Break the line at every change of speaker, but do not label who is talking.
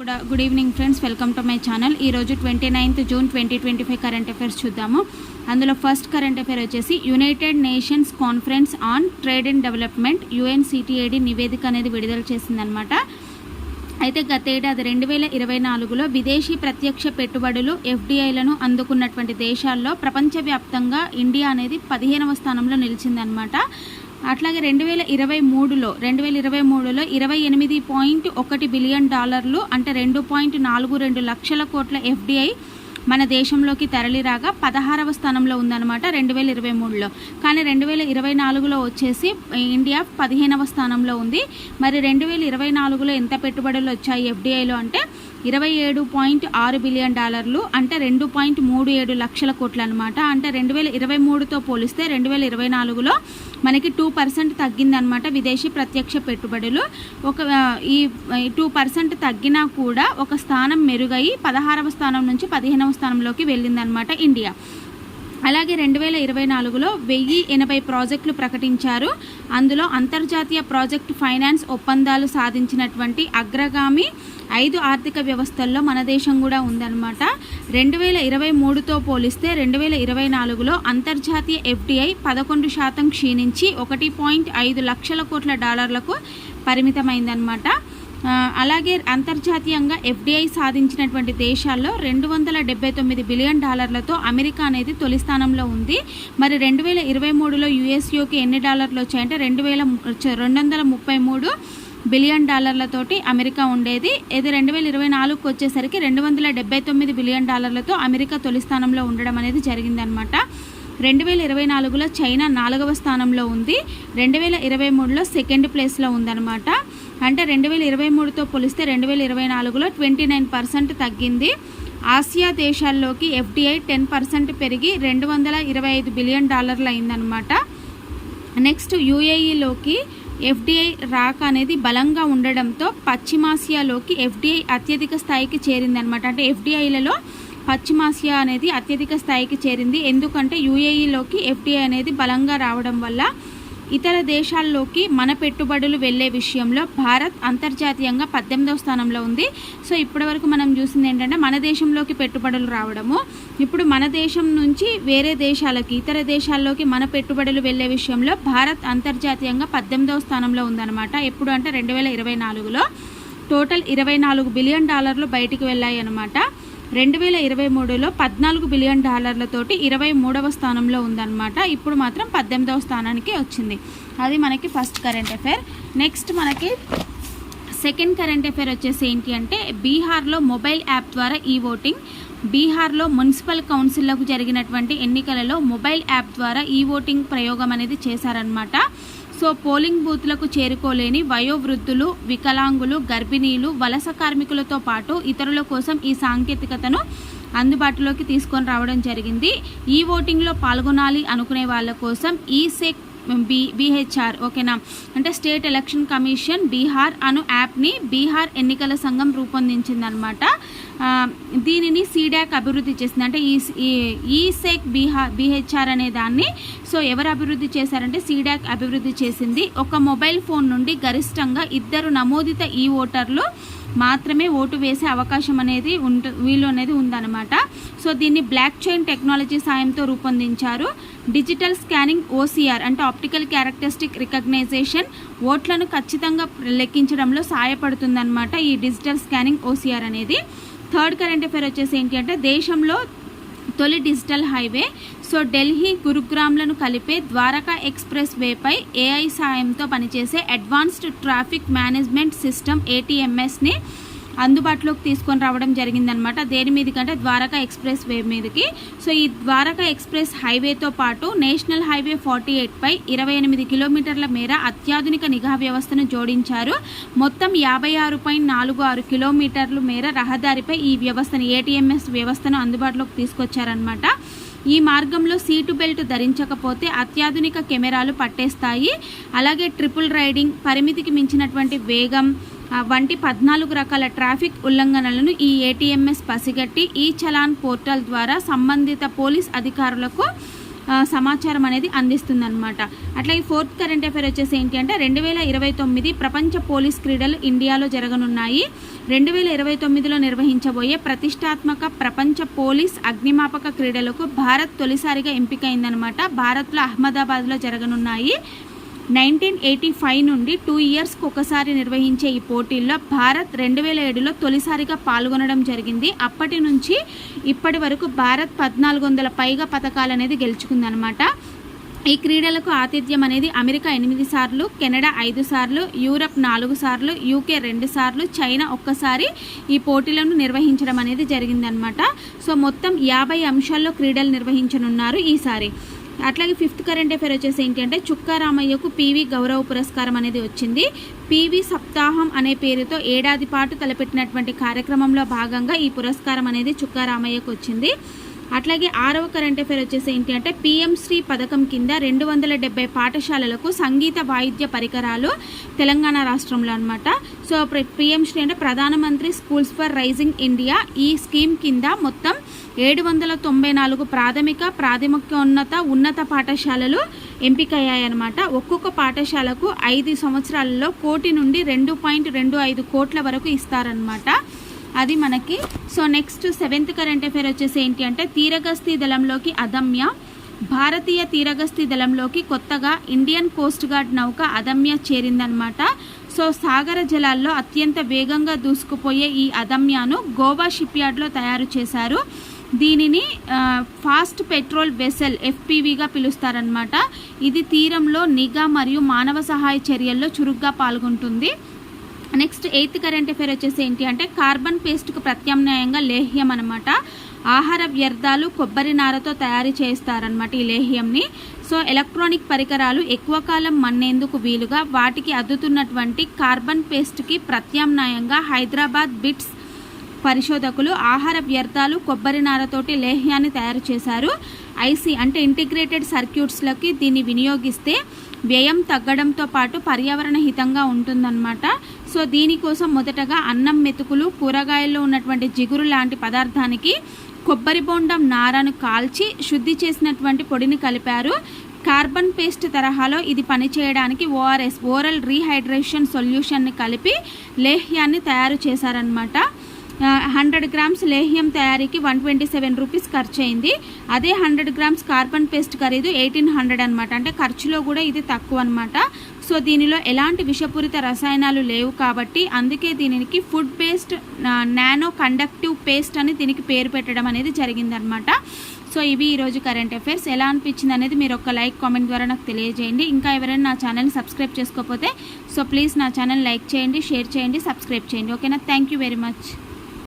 Good good evening friends welcome to my channel. ఈరోజు twenty ninth June twenty twenty five current affairs చూద్దాము. అందులో first current affair వచ్చేసి United Nations conference on trade and development UNCTAD నివేదిక అనేది విడుదల చేసిందనమాట అయితే గతేడాది రెండు వేల ఇరవై నాలుగులో విదేశీ ప్రత్యక్ష పెట్టుబడులు ఎఫ్డిఐలను అందుకున్నటువంటి దేశాల్లో ప్రపంచవ్యాప్తంగా ఇండియా అనేది పదిహేనవ స్థానంలో నిలిచిందనమాట అట్లాగే రెండు వేల ఇరవై మూడులో రెండు వేల ఇరవై మూడులో ఇరవై ఎనిమిది పాయింట్ ఒకటి బిలియన్ డాలర్లు అంటే రెండు పాయింట్ నాలుగు రెండు లక్షల కోట్ల ఎఫ్డిఐ మన దేశంలోకి తరలిరాగా పదహారవ స్థానంలో ఉందన్నమాట రెండు వేల ఇరవై మూడులో. కానీ రెండు వేల ఇరవై నాలుగులో వచ్చేసి ఇండియా పదిహేనవ స్థానంలో ఉంది. మరి రెండు వేల ఇరవై నాలుగులో ఎంత పెట్టుబడులు వచ్చాయి ఎఫ్డిఐలో అంటే ఇరవై ఏడు పాయింట్ ఆరు బిలియన్ డాలర్లు అంటే రెండు పాయింట్ మూడు ఏడు లక్షల కోట్లు అనమాట అంటే రెండు వేల ఇరవై మూడుతో పోలిస్తే రెండు వేల ఇరవై నాలుగులో మనకి టూ పర్సెంట్ తగ్గిందనమాట విదేశీ ప్రత్యక్ష పెట్టుబడులు. ఒక ఈ టూ పర్సెంట్ తగ్గినా కూడా ఒక స్థానం మెరుగై పదహారవ స్థానం నుంచి పదిహేనవ స్థానంలోకి వెళ్ళిందనమాట ఇండియా. అలాగే రెండు వేల ఇరవై నాలుగులో వెయ్యి ఎనభై ప్రాజెక్టులు ప్రకటించారు. అందులో అంతర్జాతీయ ప్రాజెక్టు ఫైనాన్స్ ఒప్పందాలు సాధించినటువంటి అగ్రగామి ఐదు ఆర్థిక వ్యవస్థల్లో మన దేశం కూడా ఉందన్నమాట. రెండు వేల ఇరవై మూడుతో పోలిస్తే రెండు వేల ఇరవై నాలుగులో అంతర్జాతీయ ఎఫ్డిఐ పదకొండు శాతం క్షీణించి ఒకటి పాయింట్ ఐదు లక్షల కోట్ల డాలర్లకు పరిమితమైందనమాట అలాగే అంతర్జాతీయంగా ఎఫ్డిఐ సాధించినటువంటి దేశాల్లో రెండు వందల డెబ్బై తొమ్మిది బిలియన్ డాలర్లతో అమెరికా అనేది తొలి స్థానంలో ఉంది. మరి రెండు వేల ఇరవై మూడులో యుఎస్యోకి ఎన్ని డాలర్లు వచ్చాయంటే రెండు వేల రెండు వందల ముప్పై మూడు బిలియన్ డాలర్లతోటి అమెరికా ఉండేది. ఇది రెండు వేల ఇరవై నాలుగుకి వచ్చేసరికి రెండు వందల డెబ్బై తొమ్మిది బిలియన్ డాలర్లతో అమెరికా తొలి స్థానంలో ఉండడం అనేది జరిగిందనమాట రెండు వేల ఇరవై నాలుగులో చైనా నాలుగవ స్థానంలో ఉంది. రెండు వేల ఇరవై మూడులో సెకండ్ ప్లేస్లో ఉందన్నమాట. అంటే రెండు వేల ఇరవై మూడుతో పోలిస్తే రెండు వేల ఇరవై నాలుగులో ట్వంటీ నైన్ పర్సెంట్ తగ్గింది. ఆసియా దేశాల్లోకి ఎఫ్డిఐ టెన్ పర్సెంట్ పెరిగి రెండు వందల ఇరవై ఐదు బిలియన్ డాలర్లు అయిందనమాట నెక్స్ట్ యూఏఈలోకి ఎఫ్డిఐ రాక అనేది బలంగా ఉండడంతో పశ్చిమాసియాలోకి ఎఫ్డిఐ అత్యధిక స్థాయికి చేరిందనమాట అంటే ఎఫ్డిఐలలో పశ్చిమాసియా అనేది అత్యధిక స్థాయికి చేరింది. ఎందుకంటే యూఏఈలోకి ఎఫ్డిఐ అనేది బలంగా రావడం వల్ల ఇతర దేశాల్లోకి మన పెట్టుబడులు వెళ్ళే విషయంలో భారత్ అంతర్జాతీయంగా పద్దెనిమిదవ స్థానంలో ఉంది. సో ఇప్పటివరకు మనం చూసింది ఏంటంటే మన దేశంలోకి పెట్టుబడులు రావడము. ఇప్పుడు మన దేశం నుంచి వేరే దేశాలకి ఇతర దేశాల్లోకి మన పెట్టుబడులు వెళ్ళే విషయంలో భారత్ అంతర్జాతీయంగా పద్దెనిమిదవ స్థానంలో ఉందన్నమాట. ఎప్పుడు అంటే రెండు వేల ఇరవై నాలుగులో. టోటల్ ఇరవై నాలుగు బిలియన్ డాలర్లు బయటికి వెళ్ళాయి అనమాట రెండు వేల ఇరవై మూడులో పద్నాలుగు బిలియన్ డాలర్లతోటి ఇరవై మూడవ స్థానంలో ఉందన్నమాట. ఇప్పుడు మాత్రం పద్దెనిమిదవ స్థానానికి వచ్చింది. అది మనకి ఫస్ట్ కరెంట్ అఫైర్. నెక్స్ట్ మనకి సెకండ్ కరెంట్ అఫైర్ వచ్చేసి ఏంటి అంటే బీహార్లో మొబైల్ యాప్ ద్వారా ఈ ఓటింగ్ బీహార్లో మున్సిపల్ కౌన్సిల్లకు జరిగినటువంటి ఎన్నికలలో మొబైల్ యాప్ ద్వారా ఈ ఓటింగ్ ప్రయోగం అనేది చేశారనమాట సో పోలింగ్ బూత్లకు చేరుకోలేని వయోవృద్ధులు వికలాంగులు గర్భిణీలు వలస కార్మికులతో పాటు ఇతరుల కోసం ఈ సాంకేతికతను అందుబాటులోకి తీసుకొని రావడం జరిగింది. ఈ ఓటింగ్లో పాల్గొనాలి అనుకునే వాళ్ళ కోసం ఈ సెక్ బి బీహెచ్ఆర్ ఓకేనా? అంటే స్టేట్ ఎలక్షన్ కమిషన్ బీహార్ అను యాప్ని బీహార్ ఎన్నికల సంఘం రూపొందించిందనమాట దీనిని సీడాక్ అభివృద్ధి చేసింది. అంటే ఈ ఈ- ఈ బీహార్ బీహెచ్ఆర్ అనే దాన్ని సో ఎవరు అభివృద్ధి చేశారంటే సీడాక్ అభివృద్ధి చేసింది. ఒక మొబైల్ ఫోన్ నుండి గరిష్టంగా ఇద్దరు నమోదిత ఈ ఓటర్లు మాత్రమే ఓటు వేసే అవకాశం అనేది ఉంట వీలు అనేది ఉందన్నమాట. సో దీన్ని బ్లాక్ చైన్ టెక్నాలజీ సాయంతో రూపొందించారు. డిజిటల్ స్కానింగ్ ఓసీఆర్ అంటే ఆప్టికల్ క్యారెక్టరిస్టిక్ రికగ్నైజేషన్ ఓట్లను ఖచ్చితంగా లెక్కించడంలో సహాయపడుతుందన్నమాట ఈ డిజిటల్ స్కానింగ్ ఓసీఆర్ అనేది. థర్డ్ కరెంట్ అఫైర్ వచ్చేసి ఏంటి అంటే దేశంలో తొలి డిజిటల్ హైవే సో ఢిల్లీ గురుగ్రామ్లను కలిపే ద్వారకా ఎక్స్ప్రెస్ వేపై ఏఐ సాయంతో పనిచేసే అడ్వాన్స్డ్ ట్రాఫిక్ మేనేజ్మెంట్ సిస్టమ్ ఏటీఎంఎస్ని అందుబాటులోకి తీసుకొని రావడం జరిగిందనమాట. దేని మీదకంటే ద్వారకా ఎక్స్ప్రెస్ వే మీదకి. సో ఈ ద్వారకా ఎక్స్ప్రెస్ హైవేతో పాటు నేషనల్ హైవే ఫార్టీ ఎయిట్పై ఇరవై ఎనిమిది కిలోమీటర్ల మేర అత్యాధునిక నిఘా వ్యవస్థను జోడించారు. మొత్తం యాభై ఆరు పాయింట్ నాలుగు ఆరు కిలోమీటర్ల మేర రహదారిపై ఈ వ్యవస్థను ఏటీఎంఎస్ వ్యవస్థను అందుబాటులోకి తీసుకొచ్చారనమాట. ఈ మార్గంలో సీటు బెల్ట్ ధరించకపోతే అత్యాధునిక కెమెరాలు పట్టేస్తాయి. అలాగే ట్రిపుల్ రైడింగ్ పరిమితికి మించినటువంటి వేగం వంటి పద్నాలుగు రకాల ట్రాఫిక్ ఉల్లంఘనలను ఈ ఏటీఎంఎస్ పసిగట్టి ఈ చలాన్ పోర్టల్ ద్వారా సంబంధిత పోలీస్ అధికారులకు సమాచారం అనేది అందిస్తుందన్నమాట. అట్లాగే ఫోర్త్ కరెంట్ అఫైర్ వచ్చేసి ఏంటి అంటే రెండు వేల ఇరవై తొమ్మిది ప్రపంచ పోలీస్ క్రీడలు ఇండియాలో జరగనున్నాయి. రెండు వేల ఇరవై తొమ్మిదిలో నిర్వహించబోయే ప్రతిష్టాత్మక ప్రపంచ పోలీస్ అగ్నిమాపక క్రీడలకు భారత్ తొలిసారిగా ఎంపికైందనమాట భారత్లో అహ్మదాబాద్లో జరగనున్నాయి. నైన్టీన్ ఎయిటీ ఫైవ్ నుండి టూ ఇయర్స్కి ఒకసారి నిర్వహించే ఈ పోటీల్లో భారత్ రెండు వేల ఏడులో తొలిసారిగా పాల్గొనడం జరిగింది. అప్పటి నుంచి ఇప్పటి వరకు భారత్ పద్నాలుగు వందల పైగా పథకాలు అనేది గెలుచుకుందనమాట ఈ క్రీడలకు ఆతిథ్యం అనేది అమెరికా ఎనిమిది సార్లు కెనడా ఐదు సార్లు యూరప్ నాలుగు సార్లు యూకే రెండు సార్లు చైనా ఒక్కసారి ఈ పోటీలను నిర్వహించడం అనేది జరిగిందనమాట సో మొత్తం యాభై అంశాల్లో క్రీడలు నిర్వహించనున్నారు ఈసారి. అట్లాగే ఫిఫ్త్ కరెంట్ అఫేర్ వచ్చేసి ఏంటి అంటే చుక్కా రామయ్యకు పీవీ గౌరవ పురస్కారం అనేది వచ్చింది. పీవీ సప్తాహం అనే పేరుతో ఏడాది పాటు తలపెట్టినటువంటి కార్యక్రమంలో భాగంగా ఈ పురస్కారం అనేది చుక్కా రామయ్యకు వచ్చింది. అట్లాగే ఆరవ కరెంట్ అఫేర్ వచ్చేసి ఏంటి అంటే పిఎం శ్రీ పథకం కింద రెండు వందల డెబ్బై పాఠశాలలకు సంగీత వాయిద్య పరికరాలు తెలంగాణ రాష్ట్రంలో అనమాట సో పిఎం శ్రీ అంటే ప్రధానమంత్రి స్కూల్స్ ఫర్ రైజింగ్ ఇండియా ఈ స్కీమ్ కింద మొత్తం ఏడు వందల తొంభై నాలుగు ప్రాథమిక ప్రాథమికోన్నత ఉన్నత పాఠశాలలు ఎంపికయ్యాయన్నమాట. ఒక్కొక్క పాఠశాలకు ఐదు సంవత్సరాలలో కోటి నుండి రెండు పాయింట్ రెండు ఐదు కోట్ల వరకు ఇస్తారనమాట అది మనకి so next seventh current affair వచ్చేసి ఏంటి అంటే తీరగస్తీ దళంలోకి అదమ్య భారతీయ తీరగస్తీ దళంలోకి కొత్తగా ఇండియన్ కోస్ట్ గార్డ్ నౌక అదమ్య చేరిందనమాట సో సాగర జలాల్లో అత్యంత వేగంగా దూసుకుపోయే ఈ అదమ్యను గోవా షిప్ యార్డ్లో తయారు చేశారు. దీనిని ఫాస్ట్ పెట్రోల్ వెసెల్ ఎఫ్పివిగా పిలుస్తారనమాట ఇది తీరంలో నిఘా మరియు మానవ సహాయ చర్యల్లో చురుగ్గా పాల్గొంటుంది. నెక్స్ట్ ఎయిత్ కరెంట్ అఫేర్ వచ్చేసి ఏంటి అంటే కార్బన్ పేస్ట్కు ప్రత్యామ్నాయంగా లేహ్యం అనమాట ఆహార వ్యర్థాలు కొబ్బరి నారతో తయారు చేస్తారనమాట ఈ లేహ్యంని. సో ఎలక్ట్రానిక్ పరికరాలు ఎక్కువ కాలం మన్నేందుకు వీలుగా వాటికి అద్దుతున్నటువంటి కార్బన్ పేస్ట్కి ప్రత్యామ్నాయంగా హైదరాబాద్ బిట్స్ పరిశోధకులు ఆహార వ్యర్థాలు కొబ్బరి నారతోటి లేహ్యాన్ని తయారు చేశారు. ఐసీ అంటే ఇంటిగ్రేటెడ్ సర్క్యూట్స్లకి దీన్ని వినియోగిస్తే వ్యయం తగ్గడంతో పాటు పర్యావరణ హితంగా ఉంటుందన్నమాట. సో దీనికోసం మొదటగా అన్నం మెతుకులు కూరగాయల్లో ఉన్నటువంటి జిగురు లాంటి పదార్థానికి కొబ్బరి బొండం నారను కాల్చి శుద్ధి చేసినటువంటి పొడిని కలిపారు. కార్బన్ పేస్ట్ తరహాలో ఇది పనిచేయడానికి ఓఆర్ఎస్ ఓరల్ రీహైడ్రేషన్ సొల్యూషన్ని కలిపి లేహ్యాన్ని తయారు చేశారనమాట హండ్రెడ్ గ్రామ్స్ లేహ్యం తయారీకి వన్ ట్వంటీ సెవెన్ రూపీస్ ఖర్చు అయింది అదే హండ్రెడ్ గ్రామ్స్ కార్బన్ పేస్ట్ ఖరీదు ఎయిటీన్ హండ్రెడ్ అనమాట అంటే ఖర్చులో కూడా ఇది తక్కువ అనమాట సో దీనిలో ఎలాంటి విషపూరిత రసాయనాలు లేవు కాబట్టి అందుకే దీనికి food based nano conductive paste అని దీనికి పేరు పెట్టడం అనేది జరిగిందనమాట సో ఇవి ఈరోజు కరెంట్ అఫైర్స్. ఎలా అనిపించింది అనేది మీరు ఒక లైక్ కామెంట్ ద్వారా నాకు తెలియజేయండి. ఇంకా ఎవరైనా నా ఛానల్ని సబ్స్క్రైబ్ చేసుకోకపోతే సో ప్లీజ్ నా ఛానల్ లైక్ చేయండి షేర్ చేయండి సబ్స్క్రైబ్ చేయండి. ఓకేనా? Thank you very much.